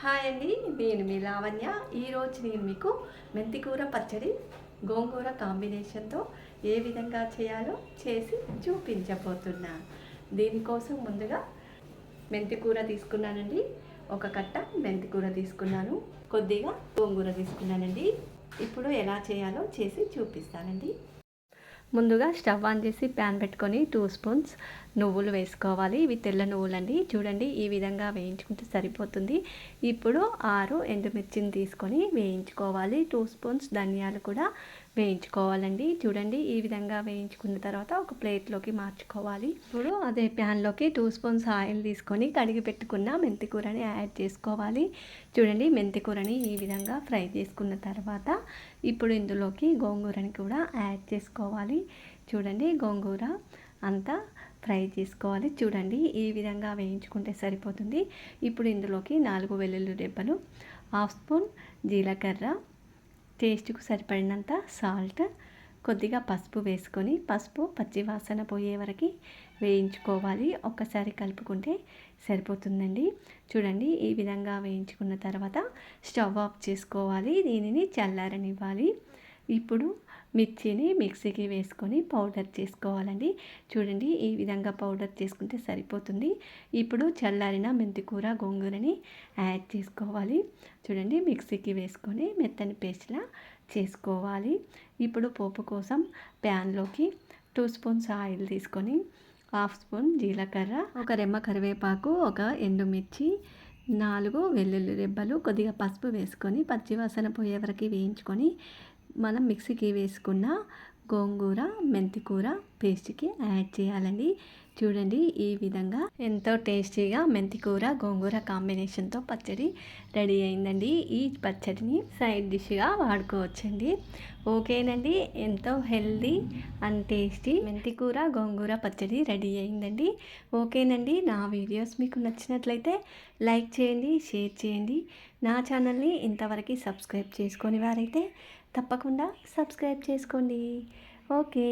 Hi అండి నేను మీ లావణ్య. ఈరోజు నేను మీకు మెంతికూర పచ్చడి గోంగూర కాంబినేషన్తో ఏ విధంగా చేయాలో చేసి చూపించబోతున్నా. దీనికోసం ముందుగా మెంతికూర తీసుకున్నానండి. ఒక కట్ట మెంతికూర తీసుకున్నాను. కొద్దిగా గోంగూర తీసుకున్నానండి. ఇప్పుడు ఎలా చేయాలో చేసి చూపిస్తానండి. ముందుగా స్టవ్ ఆన్ చేసి ప్యాన్ పెట్టుకొని టూ స్పూన్స్ నువ్వులు వేసుకోవాలి. ఇవి తెల్ల నువ్వులండి. చూడండి ఈ విధంగా వేయించుకుంటే సరిపోతుంది. ఇప్పుడు ఆరు ఎండుమిర్చిని తీసుకొని వేయించుకోవాలి. టూ స్పూన్స్ ధనియాలు కూడా వేయించుకోవాలండి. చూడండి ఈ విధంగా వేయించుకున్న తర్వాత ఒక ప్లేట్లోకి మార్చుకోవాలి. ఇప్పుడు అదే ప్యాన్లోకి టూ స్పూన్స్ ఆయిల్ తీసుకొని కడిగి పెట్టుకున్న మెంతికూరని యాడ్ చేసుకోవాలి. చూడండి మెంతికూరని ఈ విధంగా ఫ్రై చేసుకున్న తర్వాత ఇప్పుడు ఇందులోకి గోంగూరని కూడా యాడ్ చేసుకోవాలి. చూడండి గోంగూర అంతా ఫ్రై చేసుకోవాలి. చూడండి ఈ విధంగా వేయించుకుంటే సరిపోతుంది. ఇప్పుడు ఇందులోకి నాలుగు వెల్లుల్లి రెబ్బలు హాఫ్ స్పూన్ జీలకర్ర టేస్ట్కు సరిపడినంత సాల్ట్ కొద్దిగా పసుపు వేసుకొని పసుపు పచ్చి వాసన పోయే వరకు వేయించుకోవాలి. ఒక్కసారి కలుపుకుంటే సరిపోతుందండి. చూడండి ఈ విధంగా వేయించుకున్న తర్వాత స్టవ్ ఆఫ్ చేసుకోవాలి. దీనిని చల్లారనివ్వాలి. ఇప్పుడు మిర్చిని మిక్సీకి వేసుకొని పౌడర్ చేసుకోవాలండి. చూడండి ఈ విధంగా పౌడర్ చేసుకుంటే సరిపోతుంది. ఇప్పుడు చల్లారిన మెంతికూర గోంగూరని యాడ్ చేసుకోవాలి. చూడండి మిక్సీకి వేసుకొని మెత్తని పేస్ట్లా చేసుకోవాలి. ఇప్పుడు పోపు కోసం ప్యాన్లోకి టూ స్పూన్స్ ఆయిల్ తీసుకొని హాఫ్ స్పూన్ జీలకర్ర ఒక రెమ్మ కరివేపాకు ఒక ఎండుమిర్చి నాలుగు వెల్లుల్లి రెబ్బలు కొద్దిగా పసుపు వేసుకొని పచ్చివాసన పోయే వరకు వేయించుకొని మనం మిక్సీకి వేసుకున్న గోంగూర మెంతికూర పేస్ట్కి యాడ్ చేయాలండి. చూడండి ఈ విధంగా ఎంతో టేస్టీగా మెంతికూర గోంగూర కాంబినేషన్తో పచ్చడి రెడీ అయిందండి. ఈ పచ్చడిని సైడ్ డిష్గా వాడుకోవచ్చండి. ఓకేనండి. ఎంతో హెల్దీ అండ్ టేస్టీ మెంతికూర గోంగూర పచ్చడి రెడీ అయిందండి. ఓకేనండి. నా వీడియోస్ మీకు నచ్చినట్లయితే లైక్ చేయండి షేర్ చేయండి. నా ఛానల్ని ఇంతవరకు సబ్స్క్రైబ్ చేసుకొని వారైతే తప్పకుండా సబ్స్క్రైబ్ చేసుకోండి. ఓకే.